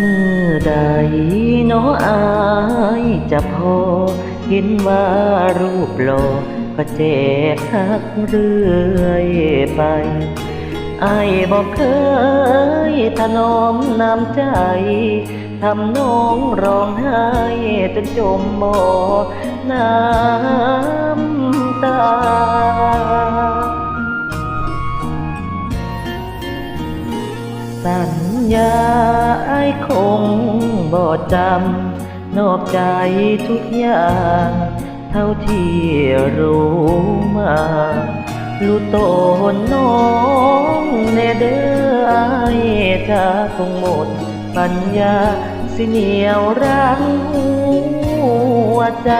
เมื่อใดนาะอายจะพอเห็นว่ารูปหล่อก็แจกทักเรื่อยไปอายบอกเคยถนอมน้ำใจ ทำน้องร้องไห้จนจมหมอน้ำ อายคงบ่จำนอกใจทุกอย่าง เท่าที่รู้มารู้ตนน้องแน่เด้อไอ้ายจะคงหมดปัญญาสิเหนียวรั้งหัวใจ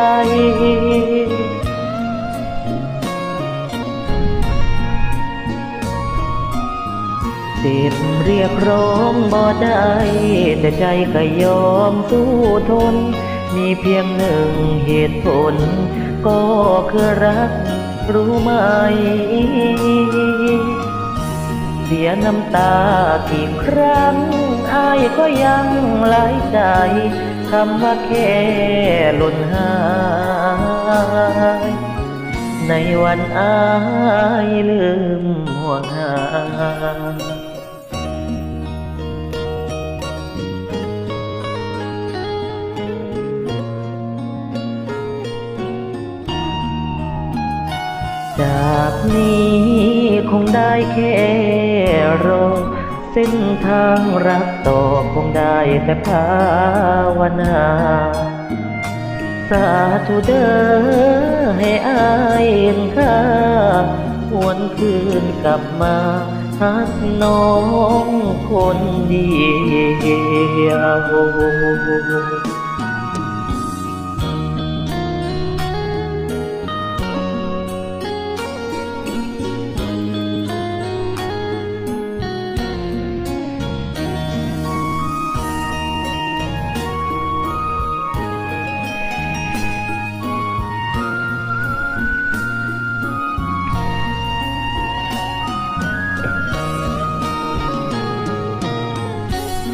เจ็บเรียกร้องบ่ได้แต่ใจก็ยอมสู้ทน มีเพียงหนึ่งเหตุผล ก็คือรักรู้ไหม เสียน้ำตากี่ครั้งอายก็ยังหลายใจคำว่าแค่หล่นหายในวันอายลืมห่วงหา จากนี้คงได้แค่รอเส้นทางรักต่อคงได้แต่ภาวนา สาธุเด้อให้อายเห็นค่าหวนคืนกลับมาหักน้องคนเดียว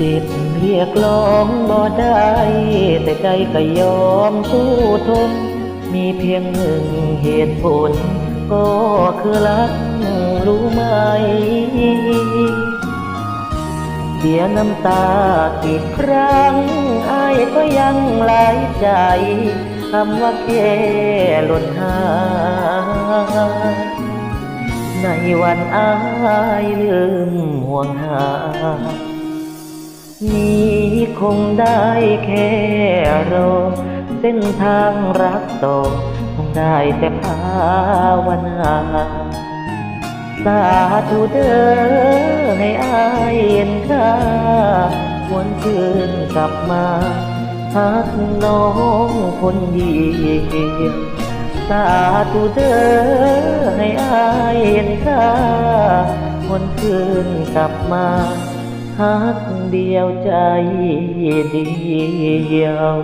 จ็บเรียกร้องบ่ได้ แต่ใจก็ยอมสู้ทน มีเพียงหนึ่งเหตุผล ก็คือรักรู้ไหม เสียน้ำตากี่ครั้งอายก็ยังหลายใจคำว่าแค่หล่นหา ในวันอายลืมห่วงหา นี้คงได้แค่รอ เส้นทางรักต่อ คงได้แต่ภาวนาสาธุเด้อให้อายเห็นค่าหวนคืนกลับมาหักน้องคนดีสาธุเด้อให้อายเห็นค่าหวนคืนกลับมา หักเดียวใจเดียว